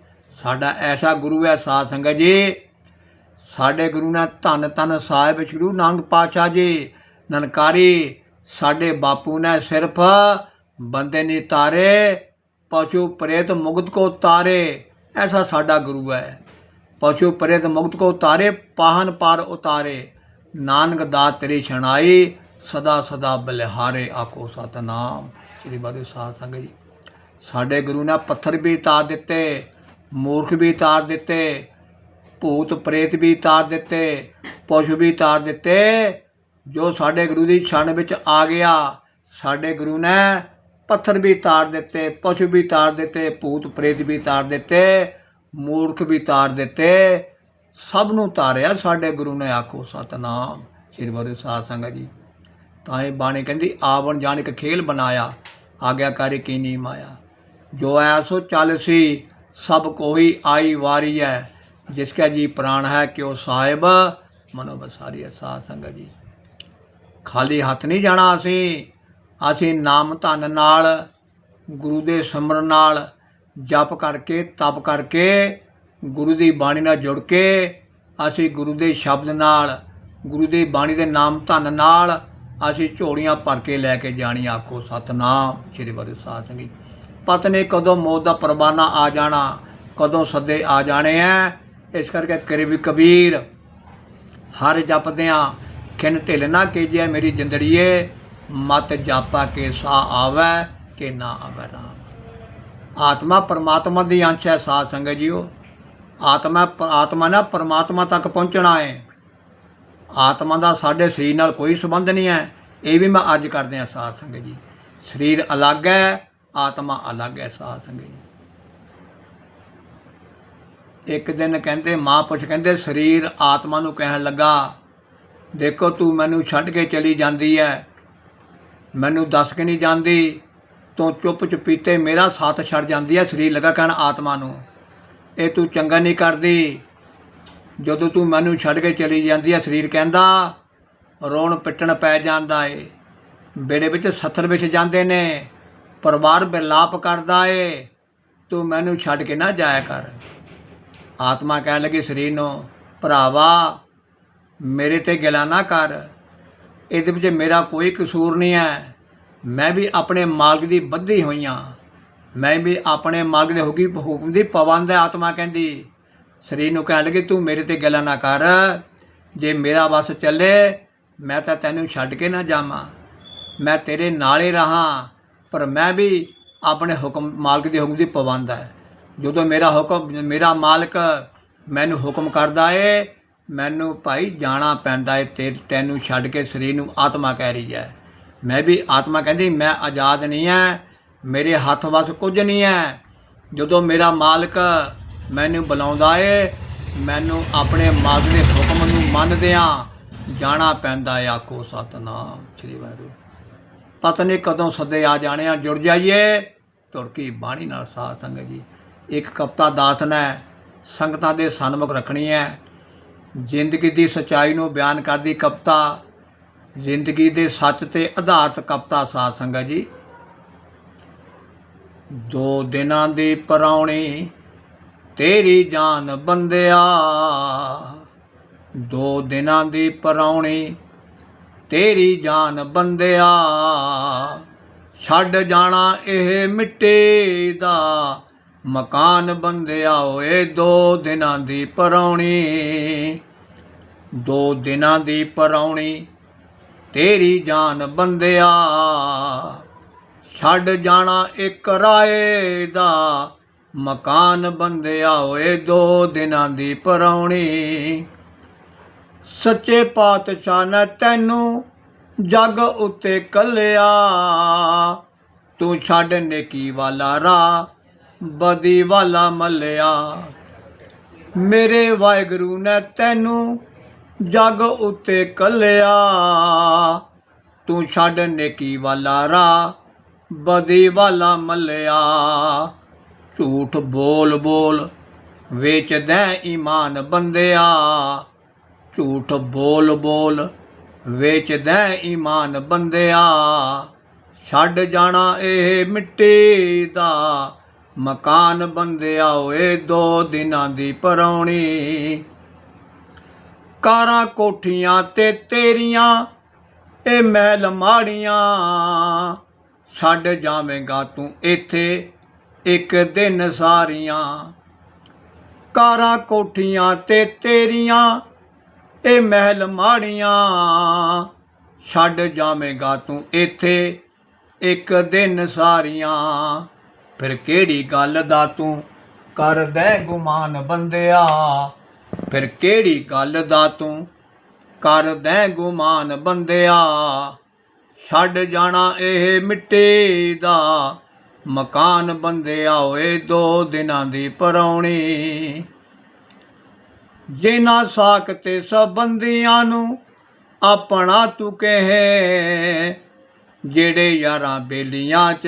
ਸਾਡਾ ਐਸਾ ਗੁਰੂ ਹੈ ਸਾਥ ਸੰਗਤ ਜੀ, ਸਾਡੇ ਗੁਰੂ ਨੇ ਧੰਨ ਧੰਨ ਸਾਹਿਬ ਸ੍ਰੀ ਗੁਰੂ ਨਾਨਕ ਪਾਤਸ਼ਾਹ ਜੀ, ਨਨਕਾਰੀ ਸਾਡੇ ਬਾਪੂ ਨੇ ਸਿਰਫ ਬੰਦੇ ਨਹੀਂ ਤਾਰੇ, ਪਸ਼ੂ ਪ੍ਰੇਤ ਮੁਕਤ ਕੋ ਤਾਰੇ, ਐਸਾ ਸਾਡਾ ਗੁਰੂ ਹੈ। ਪਸ਼ੂ ਪ੍ਰੇਤ ਮੁਕਤ ਕੋ ਤਾਰੇ, ਪਾਹਨ ਪਾਰ ਉਤਾਰੇ। ਨਾਨਕ ਦਾ ਤੇਰੀ ਛਣਾਈ, ਸਦਾ ਸਦਾ ਬਲਿਹਾਰੇ ਆਖੋ ਸਤਨਾਮ। ਸ੍ਰੀ ਬਾਰੇ ਸਾਧ ਸੰਗਤ ਜੀ। ਸਾਡੇ ਗੁਰੂ ਨੇ ਪੱਥਰ ਵੀ ਤਾਰ ਦਿੱਤੇ, ਮੂਰਖ ਵੀ ਤਾਰ ਦਿੱਤੇ, ਭੂਤ ਪ੍ਰੇਤ ਵੀ ਤਾਰ ਦਿੱਤੇ, ਪਸ਼ੂ ਵੀ ਤਾਰ ਦਿੱਤੇ। ਜੋ ਸਾਡੇ ਗੁਰੂ ਦੀ ਛਣ ਵਿੱਚ ਆ ਗਿਆ, ਸਾਡੇ ਗੁਰੂ ਨੇ ਪੱਥਰ ਵੀ ਤਾਰ ਦਿੱਤੇ, ਪਸ਼ੂ ਵੀ ਤਾਰ ਦਿੱਤੇ, ਭੂਤ ਪ੍ਰੇਤ ਵੀ ਤਾਰ ਦਿੱਤੇ, ਮੂਰਖ ਵੀ ਤਾਰ ਦਿੱਤੇ। ਸਭ ਨੂੰ ਤਾਰਿਆ ਸਾਡੇ ਗੁਰੂ ਨੇ, ਆਖੋ ਸਤਨਾਮ ਸ੍ਰੀ ਗੁਰੂ ਸਾਧ ਸੰਗਤ ਜੀ। ਤਾਂ ਇਹ ਬਾਣੀ ਕਹਿੰਦੀ, ਆਵਣ ਜਾਣ ਇੱਕ ਖੇਲ ਬਣਾਇਆ। ਆਗਿਆਕਾਰੀ ਕੀਨੀ ਮਾਇਆ ਜੋ ਐਸੋ ਚੱਲ ਸੀ, ਸਭ ਕੋਈ ਆਈ ਵਾਰੀ ਹੈ ਜਿਸ ਕਾ ਜੀ ਪ੍ਰਾਣ ਹੈ ਕਿ ਉਹ ਸਾਹਿਬ? ਮਨੋ ਬਸਾਰੀ ਹੈ ਸਾਧ ਸੰਗਤ ਜੀ। ਖਾਲੀ ਹੱਥ ਨਹੀਂ ਜਾਣਾ ਅਸੀਂ। ਅਸੀਂ ਨਾਮ ਧਨ ਨਾਲ, ਗੁਰੂ ਦੇ ਸਿਮਰਨ ਨਾਲ, ਜਪ ਕਰਕੇ, ਤਪ ਕਰਕੇ, ਗੁਰੂ ਦੀ ਬਾਣੀ ਨਾਲ ਜੁੜ ਕੇ, ਅਸੀਂ ਗੁਰੂ ਦੇ ਸ਼ਬਦ ਨਾਲ, ਗੁਰੂ ਦੀ ਬਾਣੀ ਦੇ ਨਾਮ ਧਨ ਨਾਲ ਅਸੀਂ ਝੋਲੀਆਂ ਭਰ ਕੇ ਲੈ ਕੇ ਜਾਣੀ ਆਖੋ ਸਤਨਾਮ, ਸ੍ਰੀ ਗੁਰੂ ਸਾਧ ਸਿੰਘ ਜੀ ਪਤਾ ਕਦੋਂ ਮੌਤ ਦਾ ਪਰਵਾਨਾ ਆ ਜਾਣਾ, ਕਦੋਂ ਸੱਦੇ ਆ ਜਾਣੇ ਆ ਇਸ ਕਰਕੇ ਕਰੀਬੀ ਕਬੀਰ, ਹਰ ਜਪਦਿਆਂ, ਖਿਨ ਢਿਲ ਨਾ ਕੀਜੈ ਮੇਰੀ ਜਿੰਦੜੀਏ, ਮਤ ਜਾਪਾ ਕੇ ਸਾ ਆਵੈ, ਕਿ ਨਾ ਆਵੈ ਰਾਮ। ਆਤਮਾ ਪਰਮਾਤਮਾ ਦੀ ਅੰਸ਼ ਹੈ ਸਾਧ ਸੰਗਤ ਜੀਓ। ਆਤਮਾ ਆਤਮਾ ਨਾ ਪਰਮਾਤਮਾ ਤੱਕ ਪਹੁੰਚਣਾ ਹੈ ਆਤਮਾ ਦਾ ਸਾਡੇ ਸਰੀਰ ਨਾਲ ਕੋਈ ਸੰਬੰਧ ਨਹੀਂ ਹੈ। ਇਹ ਵੀ ਮੈਂ ਅੱਜ ਕਰਦੇ ਹਾਂ ਸਾਧ ਸੰਗਤ ਜੀ। ਸਰੀਰ ਅਲੱਗ ਹੈ, ਆਤਮਾ ਅਲੱਗ ਹੈ ਸਾਧ ਸੰਗਤ ਜੀ। ਇੱਕ ਦਿਨ ਕਹਿੰਦੇ, ਮਾਂ ਪੁੱਛ ਕਹਿੰਦੇ, ਸਰੀਰ ਆਤਮਾ ਨੂੰ ਕਹਿਣ ਲੱਗਾ, ਦੇਖੋ ਤੂੰ ਮੈਨੂੰ ਛੱਡ ਕੇ ਚਲੀ ਜਾਂਦੀ ਹੈ। ਮੈਨੂੰ ਦੱਸ ਕੇ ਨਹੀਂ ਜਾਂਦੀ। ਤੂੰ ਚੁੱਪ ਚੁਪੀਤੇ ਮੇਰਾ ਸਾਥ ਛੱਡ ਜਾਂਦੀ ਹੈ। ਸਰੀਰ ਲਗਾ ਕਹਿਣ ਆਤਮਾ ਨੂੰ, ਇਹ ਤੂੰ ਚੰਗਾ ਨਹੀਂ ਕਰਦੀ। ਜਦੋਂ ਤੂੰ ਮੈਨੂੰ ਛੱਡ ਕੇ ਚਲੀ ਜਾਂਦੀ ਹੈ ਸਰੀਰ ਕਹਿੰਦਾ, ਰੋਣ ਪਿੱਟਣ ਪੈ ਜਾਂਦਾ ਏ। ਬੇੜੇ ਵਿੱਚ ਸੱਥਰ ਵਿੱਚ ਜਾਂਦੇ ਨੇ, ਪਰਿਵਾਰ ਬਿਲਾਪ ਕਰਦਾ ਏ। ਤੂੰ ਮੈਨੂੰ ਛੱਡ ਕੇ ਨਾ ਜਾਇਆ ਕਰ। ਆਤਮਾ ਕਹਿਣ ਲੱਗੀ, ਸਰੀਰ ਨੂੰ, ਭਰਾਵਾ, ਮੇਰੇ ਤੇ ਗਿਲਾ ਨਾ ਕਰ। ਇਹਦੇ ਵਿੱਚ ਮੇਰਾ ਕੋਈ ਕਸੂਰ ਨਹੀਂ ਹੈ। ਮੈਂ ਵੀ ਆਪਣੇ ਮਾਲਕ ਦੀ ਬੱਧੀ ਹੋਈਆਂ ਮੈਂ ਵੀ ਆਪਣੇ ਮਾਲਕ ਦੇ ਹੁਕਮ ਹੁਕਮ ਦੀ ਪਾਬੰਦ ਹੈ ਆਤਮਾ ਕਹਿੰਦੀ ਸਰੀਰ ਨੂੰ ਕਹਿਣ ਲੱਗੀ, ਤੂੰ ਮੇਰੇ ਤੇ ਗੱਲਾਂ ਨਾ ਕਰ। ਜੇ ਮੇਰਾ ਵਸ ਚੱਲੇ, ਮੈਂ ਤਾਂ ਤੈਨੂੰ ਛੱਡ ਕੇ ਨਾ ਜਾਵਾਂ। ਮੈਂ ਤੇਰੇ ਨਾਲ ਹੀ ਰਹਾ, ਪਰ ਮੈਂ ਵੀ ਆਪਣੇ ਹੁਕਮ, ਮਾਲਕ ਦੇ ਹੁਕਮ ਦੀ ਪਾਬੰਦ ਹੈ। ਜਦੋਂ ਮੇਰਾ ਹੁਕਮ, ਮੇਰਾ ਮਾਲਕ ਮੈਨੂੰ ਹੁਕਮ ਕਰਦਾ ਏ, ਮੈਨੂੰ ਭਾਈ ਜਾਣਾ ਪੈਂਦਾ ਏ, ਤੇ ਤੈਨੂੰ ਛੱਡ ਕੇ ਸਰੀਰ ਨੂੰ ਆਤਮਾ ਕਹਿ ਰਹੀ ਹੈ। ਮੈਂ ਵੀ ਆਤਮਾ ਕਹਿੰਦੀ, ਮੈਂ ਆਜ਼ਾਦ ਨਹੀਂ ਹੈ, ਮੇਰੇ ਹੱਥ ਵਸ ਕੁਝ ਨਹੀਂ ਹੈ। ਜਦੋਂ ਮੇਰਾ ਮਾਲਕ ਮੈਨੂੰ ਬੁਲਾਉਂਦਾ ਏ। ਮੈਨੂੰ ਆਪਣੇ ਮਾਲਕ ਦੇ ਹੁਕਮ ਨੂੰ ਮੰਨਦਿਆਂ ਜਾਣਾ ਪੈਂਦਾ ਏ ਆਖੋ ਸਤਨਾਮ, ਸ੍ਰੀ ਵਾਹਿਗੁਰੂ। ਪਤਾ ਨਹੀਂ ਕਦੋਂ ਸੱਦੇ ਆ ਜਾਣੇ ਆ, ਜੁੜ ਜਾਈਏ। ਤੁਰਕੀ ਬਾਣੀ ਨਾਲ ਸਾਧ ਸੰਗਤ ਜੀ। ਇੱਕ ਕਪਤਾ ਦਾਸ ਨੇ, ਸੰਗਤਾਂ ਦੇ ਸਨਮੁਖ ਰੱਖਣੀ ਹੈ ਜ਼ਿੰਦਗੀ ਦੀ ਸਚਾਈ ਨੂੰ ਬਿਆਨ ਕਰਦੀ ਕਪਤਾ ਜ਼ਿੰਦਗੀ ਦੇ ਸੱਚ ਤੇ ਆਧਾਰਿਤ ਕਪਤਾ ਸਾਧ ਸੰਗਤ ਜੀ। ਦੋ ਦਿਨਾਂ ਦੀ ਪਰੌਣੀ ਤੇਰੀ ਜਾਨ ਬੰਦਿਆ। ਦੋ ਦਿਨਾਂ ਦੀ ਪਰੌਣੀ ਤੇਰੀ ਜਾਨ ਬੰਦਿਆ। ਛੱਡ ਜਾਣਾ ਇਹ ਮਿੱਟੀ ਦਾ ਮਕਾਨ ਬੰਦਿਆ ਓਏ ਦੋ ਦਿਨਾਂ ਦੀ ਪਰੌਣੀ। ਦੋ ਦਿਨਾਂ ਦੀ ਪਰੌਣੀ ਤੇਰੀ ਜਾਨ ਬੰਦਿਆ। ਛੱਡ ਜਾਣਾ ਇੱਕ ਰਾਏ ਦਾ ਮਕਾਨ ਬੰਦਿਆ ਓਏ ਦੋ ਦਿਨਾਂ ਦੀ ਪਰੌਣੀ। ਸੱਚੇ ਪਾਤਸ਼ਾਹ ਨੇ ਤੈਨੂੰ ਜੱਗ ਉੱਤੇ ਕੱਲਿਆ। ਤੂੰ ਛੱਡ ਨੇਕੀ ਵਾਲਾ ਰਾਹ, ਬਦੀ ਵਾਲਾ ਮੱਲਿਆ। ਮੇਰੇ ਵਾਹਿਗੁਰੂ ਨੇ ਤੈਨੂੰ ਜੱਗ ਉੱਤੇ ਕੱਲਿਆ। ਤੂੰ ਛੱਡ ਨੇਕੀ ਵਾਲਾ ਰਾਹ, ਬਦੀ ਵਾਲਾ ਮੱਲਿਆ। ਝੂਠ ਬੋਲ ਬੋਲ ਵੇਚਦੈ ਈਮਾਨ ਬੰਦਿਆ। ਝੂਠ ਬੋਲ ਬੋਲ ਵੇਚਦੈ ਈਮਾਨ ਬੰਦਿਆ। ਛੱਡ ਜਾਣਾ ਇਹ ਮਿੱਟੀ ਦਾ ਮਕਾਨ ਬੰਦਿਆ ਓਏ ਦੋ ਦਿਨਾਂ ਦੀ ਪਰੌਣੀ। ਕਾਰਾਂ ਕੋਠੀਆਂ ਤੇ ਤੇਰੀਆਂ, ਇਹ ਮਹਿਲ ਮਾੜੀਆਂ। ਛੱਡ ਜਾਵੇਂਗਾ ਤੂੰ ਇੱਥੇ ਇੱਕ ਦਿਨ ਸਾਰੀਆਂ ਕਾਰਾਂ ਕੋਠੀਆਂ ਤੇ ਤੇਰੀਆਂ, ਇਹ ਮਹਿਲ ਮਾੜੀਆਂ, ਛੱਡ ਜਾਵੇਂਗਾ ਤੂੰ ਇੱਥੇ। ਇੱਕ ਦਿਨ ਸਾਰੀਆਂ, ਫਿਰ ਕਿਹੜੀ ਗੱਲ ਦਾ ਤੂੰ ਕਰਦੈ ਗੁਮਾਨ ਬੰਦਿਆ? ਫਿਰ ਕਿਹੜੀ ਗੱਲ ਦਾ ਤੂੰ ਕਰਦੈ ਗੁਮਾਨ ਬੰਦਿਆ? ਛੱਡ ਜਾਣਾ ਇਹ ਮਿੱਟੀ ਦਾ ਮਕਾਨ ਬੰਦਿਆ ਓਏ ਦੋ ਦਿਨਾਂ ਦੀ ਪਰੌਣੀ। ਜਿਨ੍ਹਾਂ ਸਾਕ ਤੇ ਸਬੰਧੀਆਂ ਨੂੰ ਆਪਣਾ ਤੂੰ ਕਹੇ, ਜਿਹੜੇ ਯਾਰਾਂ ਬੇਲੀਆਂ 'ਚ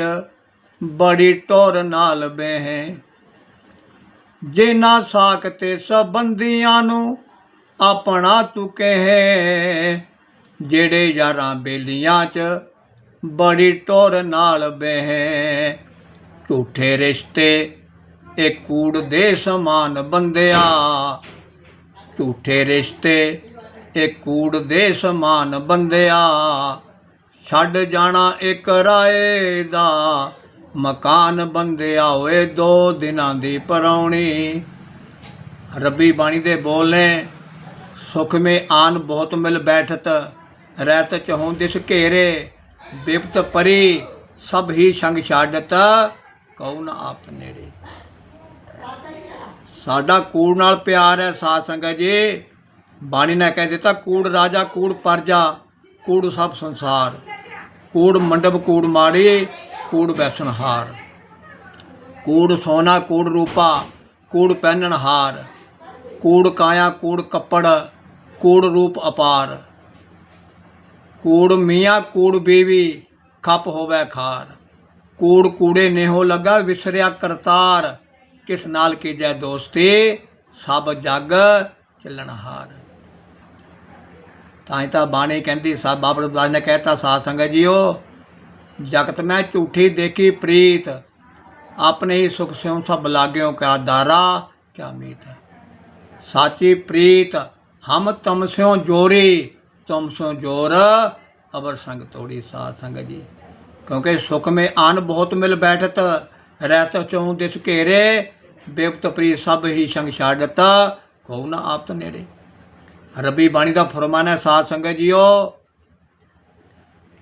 ਬੜੀ ਟੋਰ ਨਾਲ ਬਹਿ। ਜਿਨ੍ਹਾਂ ਸਾਕ ਤੇ ਸਬੰਧੀਆਂ ਨੂੰ ਆਪਣਾ ਤੂੰ ਕਹੇ, ਜਿਹੜੇ ਯਾਰਾਂ ਬੇਲੀਆਂ 'ਚ ਬੜੀ ਟੋਰ ਨਾਲ ਬਹਿ। ਝੂਠੇ ਰਿਸ਼ਤੇ, ਇਹ ਕੂੜ ਦੇ ਸਮਾਨ ਬੰਦਿਆ। ਝੂਠੇ ਰਿਸ਼ਤੇ, ਇਹ ਕੂੜ ਦੇ ਸਮਾਨ ਬੰਦਿਆ। ਛੱਡ ਜਾਣਾ ਇੱਕ ਰਾਏ ਦਾ, ਮਕਾਨ ਬੰਦਿਆ ਓਏ ਦੋ ਦਿਨਾਂ ਦੀ ਪਰੌਣੀ। ਰੱਬੀ ਬਾਣੀ ਦੇ ਬੋਲ ਨੇ, ਸੁਖ ਮੇ ਆਨ ਬਹੁਤ ਮਿਲ ਬੈਠਤ, ਰਹਿਤ ਚਹੋਂ ਦਿਸ ਘੇਰੇ, ਬਿਪਤ ਪਰੀ, ਸਭ ਹੀ ਸੰਗ ਛਾੜਤ ਕਉ ਨਾ ਆਪ ਨੇੜੇ? ਸਾਡਾ ਕੂੜ ਨਾਲ ਪਿਆਰ ਹੈ, ਸਾਧ ਸੰਗਤ ਜੀ। ਬਾਣੀ ਨੇ ਕਹਿ ਦਿੱਤਾ, ਕੂੜ ਰਾਜਾ, ਕੂੜ ਪਰਜਾ, ਕੂੜ ਸਭ ਸੰਸਾਰ। ਕੂੜ ਮੰਡਪ, ਕੂੜ ਮਾੜੀ, ਕੂੜ ਬੈਸਨਹਾਰ ਕੂੜ ਸੋਨਾ, ਕੂੜ ਰੂਪਾ, ਕੂੜ ਪਹਿਨਣਹਾਰ ਕੂੜ ਕਾਇਆ, ਕੂੜ ਕੱਪੜ, ਕੂੜ ਰੂਪ ਅਪਾਰ। ਕੂੜ ਮੀਆਂ, ਕੂੜ ਬੀਵੀ, ਖੱਪ ਹੋਵੇ ਖਾਰ। ਕੂੜ ਕੂੜੇ ਨੇਹੋ ਲੱਗਾ ਵਿਸਰਿਆ ਕਰਤਾਰ। ਕਿਸ ਨਾਲ ਕੀਜੈ ਦੋਸਤੀ? ਸਭ ਜਗ ਚੱਲਣਹਾਰ ਤਾਂ ਹੀ ਤਾਂ ਬਾਣੀ ਕਹਿੰਦੀ ਸਾ ਬਾਬਾ ਰਦਾਸ ਨੇ ਕਹਿਤਾ, ਸਾਧ ਸੰਗਤ ਜੀਓ, ਜਗਤ ਮੈਂ ਝੂਠੀ ਦੇਖੀ ਪ੍ਰੀਤ। ਆਪਣੇ ਹੀ ਸੁਖ ਸਿਉ ਸਭ ਲਾਗਿਓ ਕਿਆ ਦਾਰਾ ਕਿਆ ਮੀਤ। ਸਾਚੀ ਪ੍ਰੀਤ, ਹਮ ਤਮ ਸਿਉ ਜੋਰੀ, ਤੁਮ ਸਿਉ ਜੋਰ ਅਬਰ ਸੰਗ ਤੋੜੀ ਸਾਧ ਸੰਗਤ ਜੀ। ਕਿਉਂਕਿ ਸੁਖ ਮੇ ਆਨ ਬਹੁਤ ਮਿਲ ਬੈਠਤ, ਰਹਿਤ ਚੋਂ ਦਿਸ ਘੇਰੇ ਬੇਪਤ ਪ੍ਰੀ ਸਭ ਹੀ ਸੰਗ ਛਾੜਤ ਕੋ ਨਾ ਆਪ ਤੋਂ ਨੇੜੇ। ਰੱਬੀ ਬਾਣੀ ਦਾ ਫਰਮਾਨ ਹੈ, ਸਾਧ ਸੰਗਤ ਜੀਓ।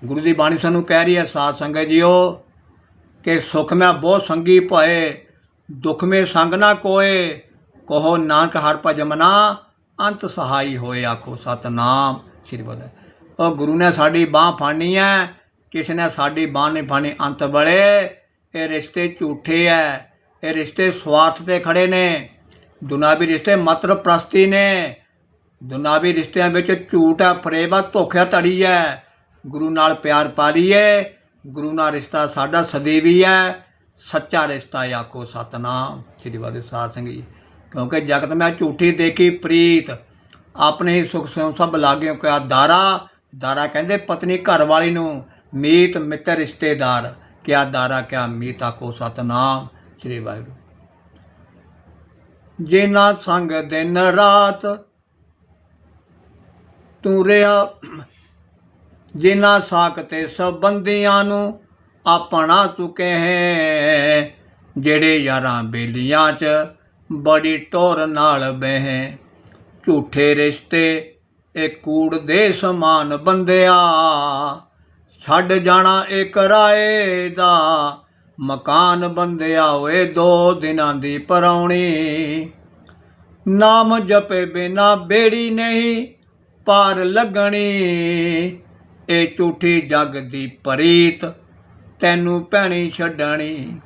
ਗੁਰੂ ਦੀ ਬਾਣੀ ਸਾਨੂੰ ਕਹਿ ਰਹੀ ਹੈ, ਸਾਧ ਸੰਗਤ ਜੀਓ, ਕਿ ਸੁਖ ਮੈਂ ਬਹੁ ਸੰਗੀ ਭਏ ਦੁਖ ਮੇ ਸੰਗ ਨਾ ਕੋਏ, ਕਹੋ ਨਾਨਕ ਹਰ ਭਜਮਨਾ ਅੰਤ ਸਹਾਈ ਹੋਏ ਆਖੋ ਸਤਨਾਮ, ਸ੍ਰੀ ਬੋਲੇ। ਉਹ ਗੁਰੂ ਨੇ ਸਾਡੀ ਬਾਹ ਫਾਣੀ ਹੈ ਕਿਸੇ ਨੇ ਸਾਡੀ ਬਾਹ ਨਹੀਂ ਅੰਤ ਬਲੇ ਇਹ ਰਿਸ਼ਤੇ ਝੂਠੇ ਐ। ਇਹ ਰਿਸ਼ਤੇ ਸਵਾਰਥ ਤੇ ਖੜੇ ਨੇ। ਦੁਨਾਵੀ ਰਿਸ਼ਤੇ ਮਤਰ ਪ੍ਰਸਤੀ ਨੇ। ਦੁਨਾਵੀ ਰਿਸ਼ਤਿਆਂ ਵਿੱਚ ਝੂਠ ਹੈ ਫਰੇਬ ਹੈ ਧੋਖਿਆ ਧੜੀ ਹੈ ਗੁਰੂ ਨਾਲ ਪਿਆਰ ਪਾ ਲਈਏ। ਗੁਰੂ ਨਾਲ ਰਿਸ਼ਤਾ ਸਾਡਾ ਸਦੀਵੀ ਹੈ ਸੱਚਾ ਰਿਸ਼ਤਾ ਆਖੋ ਸਤਨਾਮ। ਸ੍ਰੀ ਵਾਹਿਗੁਰੂ ਸਾਹਿਬ ਸਿੰਘ ਜੀ। ਕਿਉਂਕਿ ਜਗਤ ਮੈਂ ਝੂਠੀ ਦੇਖੀ ਪ੍ਰੀਤ। ਆਪਣੇ ਹੀ ਸੁਖ ਸਿਉ ਸਭ ਲਾਗਿਓ ਕਿਆ ਦਾਰਾ? ਦਾਰਾ ਕਹਿੰਦੇ ਪਤਨੀ ਘਰ ਵਾਲੀ ਨੂੰ ਮੀਤ ਮਿੱਤਰ ਰਿਸ਼ਤੇਦਾਰ, ਕਿਆ ਦਾਰਾ, ਕਿਆ ਮੀਤ ਕੋ ਸਤਨਾਮ, ਸ੍ਰੀ ਵਾਹਿਗੁਰੂ। ਜਿਨਾ ਸੰਗ ਦਿਨ ਰਾਤ ਤੂੰ ਰਿਆ ਜਿਨ੍ਹਾਂ ਸਾਕ ਤੇ ਸਬੰਧੀਆਂ ਨੂੰ ਆਪਣਾ ਤੂੰ ਕਹੇ ਜਿਹੜੇ ਯਾਰਾਂ ਬੇਲੀਆਂ 'ਚ ਬੜੀ ਟੋਰ ਨਾਲ ਬਹਿ, ਝੂਠੇ ਰਿਸ਼ਤੇ, ਇਹ ਕੂੜ ਦੇ ਸਮਾਨ ਬੰਦਿਆ। ਛੱਡ ਜਾਣਾ ਇੱਕ ਰਾਏ ਦਾ। ਮਕਾਨ ਬੰਦਿਆ ਹੋਏ ਦੋ ਦਿਨਾਂ ਦੀ ਪਰੌਣੀ। ਨਾਮ ਜਪੇ ਬਿਨਾ ਬੇੜੀ ਨਹੀਂ ਪਾਰ ਲੱਗਣੀ। ਇਹ ਝੂਠੀ ਜਗ ਦੀ ਪਰੀਤ ਤੈਨੂੰ ਭੈਣੀ ਛੱਡਣੀ।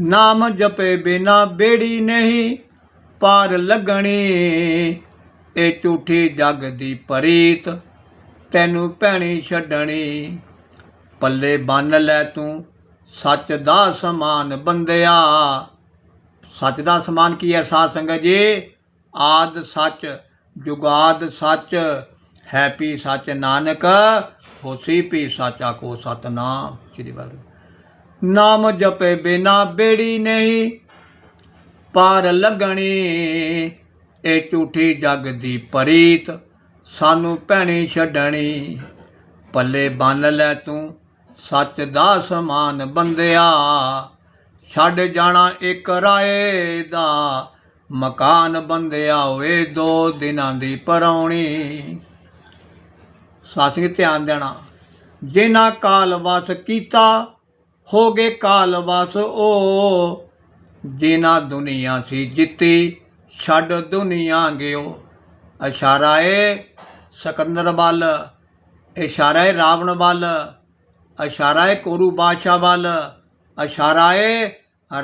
ਨਾਮ ਜਪੇ ਬਿਨਾ ਬੇੜੀ ਨਹੀਂ ਪਾਰ ਲੱਗਣੀ। ਇਹ ਝੂਠੀ ਜਗ ਦੀ ਪਰੀਤ ਤੈਨੂੰ ਭੈਣੀ ਛੱਡਣੀ। ਪੱਲੇ ਬੰਨ ਲੈ ਤੂੰ, ਸੱਚ ਦਾ ਸਮਾਨ ਬੰਦਿਆ। ਸੱਚ ਦਾ ਸਮਾਨ ਕੀ ਹੈ ਸਾਧ ਸੰਗਤ ਜੀ? ਆਦ ਸੱਚ, ਜੁਗਾਦ ਸੱਚ ਹੈਪੀ ਸੱਚ ਨਾਨਕ ਹੋਸੀ ਪੀ ਸਾਚਾ ਕੋ ਸਤਨਾਮ। ਸ੍ਰੀ ਵਾਹਿਗੁਰੂ। ਨਾਮ ਜਪੇ ਬਿਨਾ ਬੇੜੀ ਨਹੀਂ ਪਾਰ ਲੱਗਣੀ ਇਹ ਝੂਠੀ ਜਗ ਦੀ ਪਰੀਤ। ਸਾਨੂੰ ਭੈਣੀ ਛੱਡਣੀ, ਪੱਲੇ ਬੰਨ ਲੈ ਤੂੰ, ਸੱਚ ਦਾ ਸਮਾਨ ਬੰਦਿਆ। ਛੱਡ ਜਾਣਾ ਇੱਕ ਰਾਏ ਦਾ, ਮਕਾਨ ਬੰਦਿਆ ਹੋਵੇ ਦੋ ਦਿਨਾਂ ਦੀ ਪਰੌਣੀ। ਸਾਥੀ ਧਿਆਨ ਦੇਣਾ। ਜਿਨ੍ਹਾਂ ਕਾਲਬਸ ਕੀਤਾ, ਹੋ ਗਏ ਕਾਲ ਵਸ ਉਹ ਜਿਨ੍ਹਾਂ ਦੁਨੀਆ ਸੀ ਜਿੱਤੀ, ਛੱਡ ਦੁਨੀਆ ਗਿਓ। ਇਸ਼ਾਰਾ ਏ ਸਕੰਦਰ ਵੱਲ ਇਸ਼ਾਰਾ ਏ ਰਾਵਣ ਵੱਲ ਇਸ਼ਾਰਾ ਏ ਕੋਰੂ ਬਾਦਸ਼ਾਹ ਵੱਲ ਇਸ਼ਾਰਾ ਏ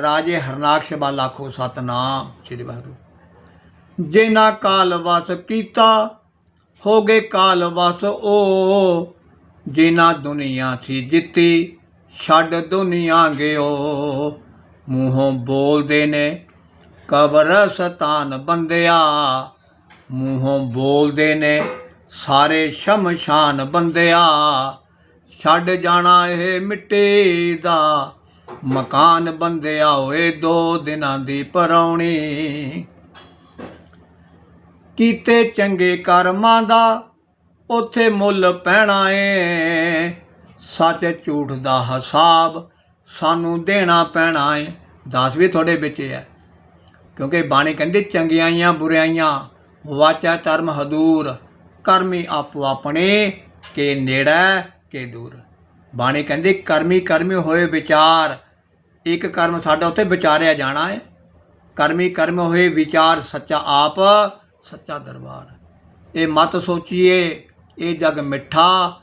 ਰਾਜੇ ਹਰਨਾਕਸ਼ ਵੱਲ ਆਖੋ ਸਤਨਾਮ, ਸ੍ਰੀ ਵਾਹਿਗੁਰੂ। ਜਿਨ੍ਹਾਂ ਕਾਲ ਵਸ ਕੀਤਾ, ਹੋ ਗਏ ਕਾਲ ਵਸ ਓ, ਜਿਨ੍ਹਾਂ ਦੁਨੀਆ ਸੀ ਜਿੱਤੀ, ਛੱਡ ਦੁਨੀਆ ਗਿਓ। ਮੂੰਹੋਂ ਬੋਲਦੇ ਨੇ ਕਬਰ ਸਤਾਨ ਬੰਦਿਆ, ਮੂੰਹੋਂ ਬੋਲਦੇ ਨੇ ਸਾਰੇ ਸ਼ਮਸ਼ਾਨ ਬੰਦਿਆ, ਛੱਡ ਜਾਣਾ ਇਹ ਮਿੱਟੀ ਦਾ। ਮਕਾਨ ਬੰਦਿਆ ਹੋਏ ਦੋ ਦਿਨਾਂ ਦੀ ਪਰੌਣੀ। ਕੀਤੇ ਚੰਗੇ ਕਰਮਾਂ ਦਾ, ਉਥੇ ਮੁੱਲ ਪੈਣਾ ਏ। ਸੱਚ ਝੂਠ ਦਾ ਹਿਸਾਬ ਸਾਨੂੰ ਦੇਣਾ ਪੈਣਾ ਏ। ਦਾਸ ਵੀ ਤੁਹਾਡੇ ਵਿੱਚ ਹੈ ਕਿਉਂਕਿ ਬਾਣੀ ਕਹਿੰਦੀ, ਚੰਗਿਆਈਆਂ ਬੁਰਾਈਆਂ ਵਾਚਾ ਧਰਮ ਹਦੂਰ। ਕਰਮੀ ਆਪੋ ਆਪਣੇ, ਕਿ ਨੇੜਾ, ਕਿ ਦੂਰ। ਬਾਣੀ ਕਹਿੰਦੀ, ਕਰਮੀ ਕਰਮੀ ਹੋਏ ਵਿਚਾਰ। ਇੱਕ ਕਰਮ ਸਾਡਾ ਉੱਤੇ ਵਿਚਾਰਿਆ ਜਾਣਾ ਹੈ ਕਰਮੀ ਕਰਮ ਹੋਏ ਵਿਚਾਰ ਸੱਚਾ ਆਪ, ਸੱਚਾ ਦਰਬਾਰ। ਇਹ ਮਤ ਸੋਚੀਏ, ਇਹ ਜਗ ਮਿੱਠਾ।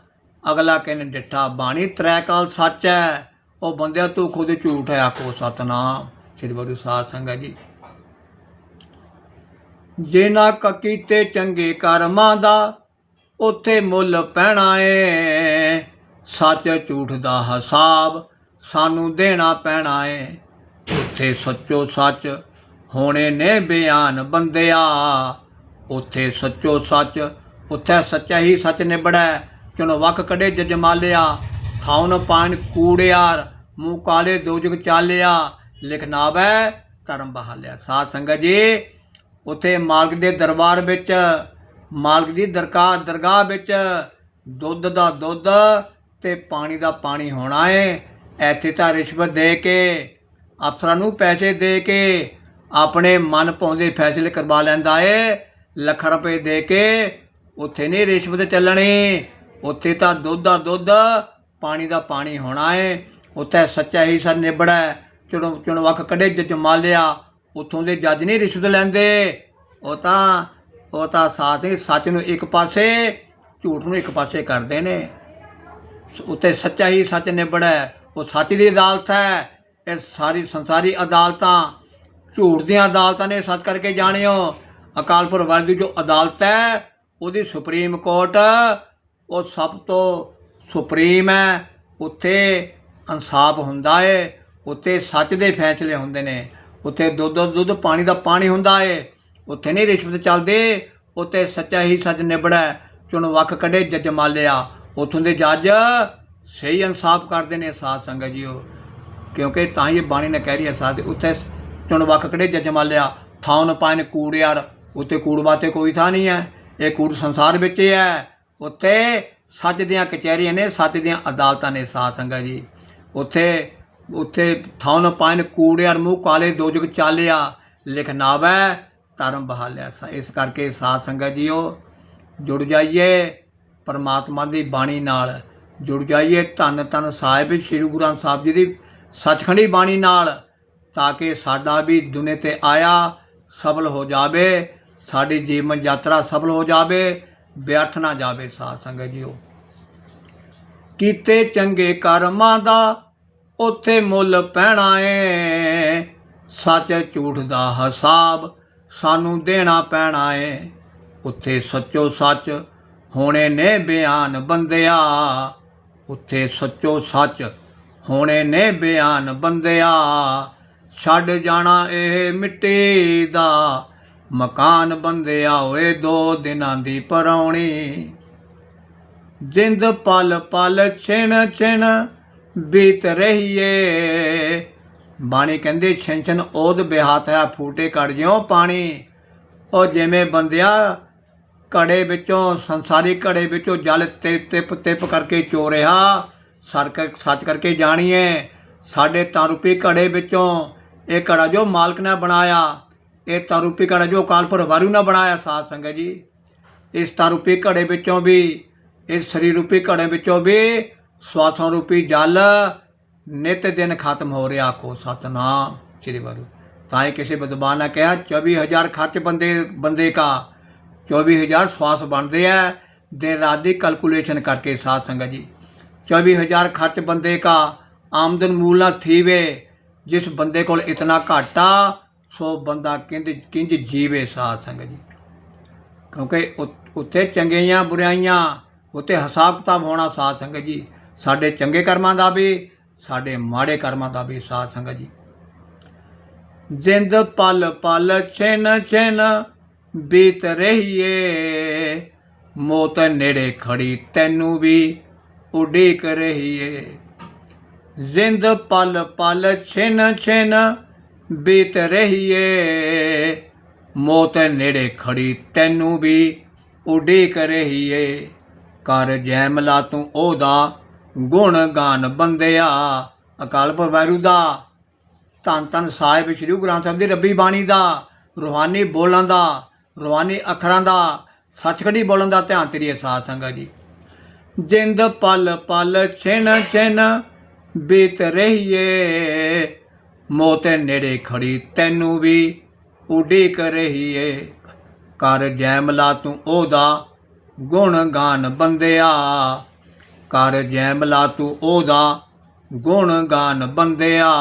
ਅਗਲਾ ਕਹਿੰਦੇ, ਡਿੱਠਾ ਬਾਣੀ ਤ੍ਰੈ ਕਾਲ ਸੱਚ ਹੈ। ਉਹ ਬੰਦਿਆ, ਤੂੰ ਖੁਦ ਝੂਠ ਹੈ, ਆਖੋ ਸਤਨਾਮ। ਸ੍ਰੀ ਗੁਰੂ ਸਾਧ ਸੰਗਤ ਜੀ। ਜਿਨ੍ਹਾਂ ਕ ਕੀਤੇ ਚੰਗੇ ਕਰਮਾਂ ਦਾ, ਉੱਥੇ ਮੁੱਲ ਪੈਣਾ ਏ। ਸੱਚ ਝੂਠ ਦਾ ਹਿਸਾਬ ਸਾਨੂੰ ਦੇਣਾ ਪੈਣਾ ਏ। ਉੱਥੇ ਸੱਚੋ ਸੱਚ ਹੋਣੇ ਨੇ ਬਿਆਨ ਬੰਦਿਆ। ਉੱਥੇ ਸੱਚੋ ਸੱਚ, ਉੱਥੇ ਸੱਚਾ ਹੀ ਸੱਚ ਨਿਬੜੈ ਚੁਣ ਵਕ ਕੜੇ ਜਜਮਾਲਿਆ। ਥਾਉਨ ਪਾਣ ਕੂੜਿਆਰ, ਮੂੰਹ ਕਾਲੇ ਦੋਜਗ ਚਾਲਿਆ। ਲਿਖਨਾਵੈ ਧਰਮ ਬਹਾਲਿਆ। ਸਾਧ ਸੰਗਤ ਜੀ ਉੱਥੇ ਮਾਲਕ ਦੇ ਦਰਬਾਰ ਵਿੱਚ, ਮਾਲਕ ਦੀ ਦਰਗਾਹ ਦਰਗਾਹ ਵਿੱਚ ਦੁੱਧ ਦਾ ਦੁੱਧ ਤੇ ਪਾਣੀ ਦਾ ਪਾਣੀ ਹੋਣਾ ਏ। ਇੱਥੇ ਤਾਂ ਰਿਸ਼ਵਤ ਦੇ ਕੇ, ਅਫਸਰਾਂ ਨੂੰ ਪੈਸੇ ਦੇ ਕੇ, ਆਪਣੇ ਮਨ ਪਾਉਂਦੇ ਫੈਸਲੇ ਕਰਵਾ ਲੈਂਦਾ ਏ। ਲੱਖ ਰੁਪਏ ਦੇ ਕੇ ਉੱਥੇ ਨਹੀਂ ਰਿਸ਼ਵਤ ਚੱਲਣੀ। ਉੱਥੇ ਤਾਂ ਦੁੱਧ ਦਾ ਦੁੱਧ, ਪਾਣੀ ਦਾ ਪਾਣੀ ਹੋਣਾ ਏ। ਉੱਥੇ ਸੱਚਾ ਹੀ ਸਰ ਨਿਬੜਾ। ਚੁਣ ਚੁਣ ਵੱਖ ਕੱਢੇ ਜਜ ਮਾਲਿਆ। ਉੱਥੋਂ ਦੇ ਜੱਜ ਨਹੀਂ ਰਿਸ਼ਵਤ ਲੈਂਦੇ। ਉਹ ਤਾਂ ਉਹ ਤਾਂ ਸਾਥ ਹੀ ਸੱਚ ਨੂੰ ਇੱਕ ਪਾਸੇ, ਝੂਠ ਨੂੰ ਇੱਕ ਪਾਸੇ ਕਰਦੇ ਨੇ। ਉੱਤੇ ਸੱਚਾ ਹੀ ਸੱਚ ਨਿਬੜਾ ਉਹ ਸੱਚ ਦੀ ਅਦਾਲਤ ਹੈ। ਇਹ ਸਾਰੀ ਸੰਸਾਰੀ ਅਦਾਲਤਾਂ, ਝੂਠ ਦੀਆਂ ਅਦਾਲਤਾਂ ਨੇ ਸੱਚ ਕਰਕੇ ਜਾਣਿਓ। ਅਕਾਲ ਪੁਰਖ ਦੀ ਜੋ ਅਦਾਲਤ ਹੈ, ਉਹਦੀ ਸੁਪਰੀਮ ਕੋਰਟ, ਉਹ ਸਭ ਤੋਂ ਸੁਪਰੀਮ ਹੈ। ਉੱਥੇ ਇਨਸਾਫ ਹੁੰਦਾ ਏ, ਉੱਥੇ ਸੱਚ ਦੇ ਫੈਸਲੇ ਹੁੰਦੇ ਨੇ। ਉੱਥੇ ਦੁੱਧ ਦੁੱਧ ਪਾਣੀ ਦਾ ਪਾਣੀ ਹੁੰਦਾ ਏ। ਉੱਥੇ ਨਹੀਂ ਰਿਸ਼ਵਤ ਚੱਲਦੇ। ਉੱਥੇ ਸੱਚਾ ਹੀ ਸੱਚ ਨਿਬੜਾ। ਚੁਣ ਵੱਖ ਕੱਢੇ ਜੱਜ ਮਾਲਿਆ। ਉੱਥੋਂ ਦੇ ਜੱਜ ਸਹੀ ਇਨਸਾਫ ਕਰਦੇ ਨੇ ਸਾਧ ਸੰਗਤ ਜੀਓ। ਕਿਉਂਕਿ ਤਾਂ ਇਹ ਬਾਣੀ ਨੇ ਕਹਿ ਰਹੀ ਹੈ ਸਾਧ, ਉੱਥੇ ਚੁਣ ਵੱਖ ਕੱਢੇ ਜੱਜ ਮਾਲਿਆ। ਥਾਂ ਨ ਪਾਇਨ ਯਾਰ, ਉੱਥੇ ਕੂੜ ਬਾਤੇ ਕੋਈ ਥਾਂ ਨਹੀਂ ਹੈ। ਇਹ ਕੂੜ ਸੰਸਾਰ ਵਿੱਚ ਹੀ ਹੈ। ਉੱਥੇ ਸੱਚ ਦੀਆਂ ਕਚਹਿਰੀਆਂ ਨੇ, ਸੱਚ ਦੀਆਂ ਅਦਾਲਤਾਂ ਨੇ ਸਾਧ ਸੰਗਤ ਜੀ। ਉੱਥੇ ਉੱਥੇ ਥਾਂ ਨ ਪਾਇਨ ਕੂੜਿਆਰ ਮੂੰਹ ਕਾਲੇ ਦੋਜਗ ਚਾਲਿਆ ਲਿਖਨਾਵੈ ਧਰਮ ਬਹਾਲਿਆ। ਸ- ਇਸ ਕਰਕੇ ਸਾਧ ਸੰਗਤ ਜੀਓ, ਜੁੜ ਜਾਈਏ ਪਰਮਾਤਮਾ ਦੀ ਬਾਣੀ ਨਾਲ, ਜੁੜ ਜਾਈਏ ਧੰਨ ਧੰਨ ਸਾਹਿਬ, ਸ੍ਰੀ ਗੁਰੂ ਗ੍ਰੰਥ ਸਾਹਿਬ ਜੀ ਦੀ ਸੱਚਖੰਡੀ ਬਾਣੀ ਨਾਲ, ਤਾਂ ਕਿ ਸਾਡਾ ਵੀ ਦੁਨੀਆ ਤੇ ਆਇਆ ਸਫਲ ਹੋ ਜਾਵੇ, ਸਾਡੀ ਜੀਵਨ ਯਾਤਰਾ ਸਫਲ ਹੋ ਜਾਵੇ, ਵਿਅਰਥ ਨਾ ਜਾਵੇ ਸਾਧ ਸੰਗਤ ਜੀਓ। ਕੀਤੇ ਚੰਗੇ ਕਰਮਾਂ ਦਾ ਉੱਥੇ ਮੁੱਲ ਪੈਣਾ ਏ। ਸੱਚ ਝੂਠ ਦਾ ਹਿਸਾਬ ਸਾਨੂੰ ਦੇਣਾ ਪੈਣਾ ਏ। ਉੱਥੇ ਸੱਚੋ ਸੱਚ ਹੋਣੇ ਨੇ ਬਿਆਨ ਬੰਦਿਆ। ਉੱਥੇ ਸੱਚੋ ਸੱਚ ਹੋਣੇ ਨੇ ਬਿਆਨ ਬੰਦਿਆ। ਛੱਡ ਜਾਣਾ ਇਹ ਮਿੱਟੀ ਦਾ ਮਕਾਨ ਬੰਦਿਆ ਓਏ ਦੋ ਦਿਨਾਂ ਦੀ ਪਰੌਣੀ। ਜਿੰਦ ਪਲ ਪਲ ਛਿਣ ਛਿਣ ਬੀਤ ਰਹੀਏ। ਬਾਣੀ ਕਹਿੰਦੇ ਛਿੰਛਨ ਛਿਣ ਉਹਦ ਬਿਹਾਤ ਹੈ, ਫੂਟੇ ਕੱਢ ਜਿਉ ਪਾਣੀ। ਉਹ ਜਿਵੇਂ ਬੰਦਿਆ ਘੜੇ ਵਿੱਚੋਂ, ਸੰਸਾਰੀ ਘੜੇ ਵਿੱਚੋਂ ਜਲ ਤੇ ਤਿਪ ਤਿਪ ਕਰਕੇ ਚੋ ਰਿਹਾ, ਸਰ ਕਰ- ਸੱਚ ਕਰਕੇ ਜਾਣੀਏ। ਸਾਡੇ ਤਾਰੂਪੀ ਘੜੇ ਵਿੱਚੋਂ ਇਹ ਘੜਾ ਜੋ ਮਾਲਕ ਨੇ ਬਣਾਇਆ, ਇਹ ਤਾਰੂਪੀ ਘੜਾ ਜੋ ਕਾਲਪੁਰ ਵਾਰੂ ਨੇ ਬਣਾਇਆ, ਸਾਧ ਸੰਗਤ ਜੀ। ਇਸ ਤਾਰੂਪੀ ਘੜੇ ਵਿੱਚੋਂ ਵੀ, ਇਸ ਸਰੀਰ ਰੂਪੀ ਘੜੇ ਵਿੱਚੋਂ ਵੀ ਸਵਾਸਾਂ ਰੂਪੀ ਜਲ, ਨਿਤ ਦਿਨ ਖਤਮ ਹੋ ਰਿਹਾ, ਆਖੋ ਸਤਨਾਮ, ਸ੍ਰੀ ਵਾਰੂ ਤਾਂ ਹੀ ਕਿਸੇ ਵਿਦਵਾਨ ਨੇ ਕਿਹਾ 24000 ਖਰਚ ਬੰਦੇ ਬੰਦੇ ਕਾ। 24000 ਸਵਾਸ ਬਣਦੇ ਆ ਦਿਨ ਰਾਤ ਦੀ ਕੈਲਕੂਲੇਸ਼ਨ ਕਰਕੇ ਸਾਧ ਸੰਗਤ ਜੀ। 24000 ਖਰਚ ਬੰਦੇ ਕਾ, ਆਮਦਨ ਮੂਲ ਨਾ ਥੀਵੇ, ਜਿਸ ਬੰਦੇ ਕੋਲ ਇਤਨਾ ਘਾਟਾ, ਸੋ ਬੰਦਾ ਕਿੰਜ ਕਿੰਜ ਜੀਵੇ ਸਾਧ ਸੰਗਤ ਜੀ। ਕਿਉਂਕਿ ਉ- ਉੱਥੇ ਚੰਗੀਆਂ ਬੁਰਾਈਆਂ, ਉੱਥੇ ਹਿਸਾਬ ਕਿਤਾਬ ਹੋਣਾ ਸਾਧ ਸੰਗਤ ਜੀ। ਸਾਡੇ ਚੰਗੇ ਕਰਮਾਂ ਦਾ ਵੀ, ਸਾਡੇ ਮਾੜੇ ਕਰਮਾਂ ਦਾ ਵੀ ਸਾਧ ਸੰਗਤ ਜੀ। ਜਿੰਦ ਪਲ ਪਲ ਛਿਨ ਛਿਨ ਬੀਤ ਰਹੀਏ, ਮੌਤ ਨੇੜੇ ਖੜੀ ਤੈਨੂੰ ਵੀ ਉਡੀਕ ਰਹੀਏ। ਜ਼ਿੰਦ ਪਲ ਪਲ ਛਿਨ ਛਿਨ ਬੀਤ ਰਹੀਏ, ਮੌਤ ਨੇੜੇ ਖੜੀ ਤੈਨੂੰ ਵੀ ਉਡੀਕ ਰਹੀਏ। ਕਰ ਜੈਮਲਾ ਤੂੰ ਉਹਦਾ ਗੁਣ ਗਾਨ ਬੰਦਿਆ। ਅਕਾਲਪੁਰ ਵਾਹਿਗੁਰੂ ਦਾ। ਧੰਨ ਧੰਨ ਸਾਹਿਬ ਸ੍ਰੀ ਗੁਰੂ ਗ੍ਰੰਥ ਸਾਹਿਬ ਦੀ ਰੱਬੀ ਬਾਣੀ ਦਾ, ਰੂਹਾਨੀ ਬੋਲਣ ਦਾ, ਰੂਹਾਨੀ ਅੱਖਰਾਂ ਦਾ, ਸੱਚਖੰਡੀ ਬੋਲਣ ਦਾ ਧਿਆਨ ਤੇਰੀ ਸਾਧ ਸੰਗਤ ਜੀ। ਜਿੰਦ ਪਲ ਪਲ ਛਿਣ ਛਿਣ ਬੀਤ ਰਹੀਏ, ਮੋਤੇ ਨੇੜੇ ਖੜੀ ਤੈਨੂੰ ਵੀ ਉਡੀਕ ਰਹੀਏ। ਕਰ ਜੈਮਲਾ ਤੂੰ ਉਹਦਾ ਗੁਣ ਗਾਨ ਬੰਦਿਆ। ਕਰ ਜੈਮਲਾ ਤੂੰ ਉਹਦਾ ਗੁਣ ਗਾਨ ਬੰਦਿਆ।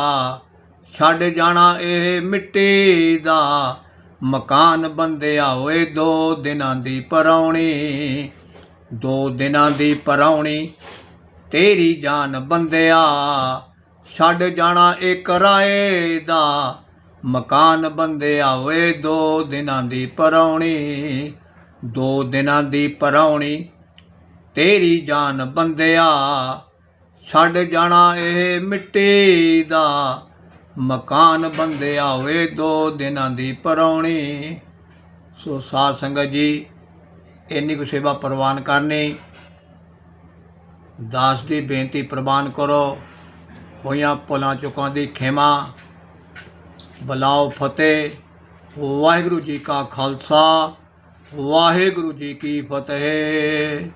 ਛੱਡ ਜਾਣਾ ਇਹ ਮਿੱਟੀ ਦਾ ਮਕਾਨ ਬੰਦਿਆ ਓਏ ਦੋ ਦਿਨਾਂ ਦੀ ਪਰੌਣੀ, ਦੋ ਦਿਨਾਂ ਦੀ ਪਰੌਣੀ ਤੇਰੀ ਜਾਨ ਬੰਦਿਆ। ਛੱਡ ਜਾਣਾ ਇਹ ਕਿਰਾਏ ਦਾ ਮਕਾਨ ਬੰਦਿਆ ਓਏ ਦੋ ਦਿਨਾਂ ਦੀ ਪਰੌਣੀ, ਦੋ ਦਿਨਾਂ ਦੀ ਪਰੌਣੀ ਤੇਰੀ ਜਾਨ ਬੰਦਿਆ, ਛੱਡ ਜਾਣਾ ਇਹ ਮਿੱਟੀ ਦਾ। ਮਕਾਨ ਬੰਦਿਆ ਓਏ ਦੋ ਦਿਨਾਂ ਦੀ ਪਰੌਣੀ। ਸੋ ਸਾਧ ਸੰਗਤ ਜੀ, ਇੰਨੀ ਕੁ ਸੇਵਾ ਪ੍ਰਵਾਨ ਕਰਨੀ। ਦਾਸ ਦੀ ਬੇਨਤੀ ਪ੍ਰਵਾਨ ਕਰੋ। ਹੋਈਆਂ ਭੁਲਾਂ ਚੁੱਕਾਂ ਦੀ ਖਿਮਾ। ਬਲਾਓ ਫਤਿਹ। ਵਾਹਿਗੁਰੂ ਜੀ ਕਾ ਖਾਲਸਾ, ਵਾਹਿਗੁਰੂ ਜੀ ਕੀ ਫਤਿਹ।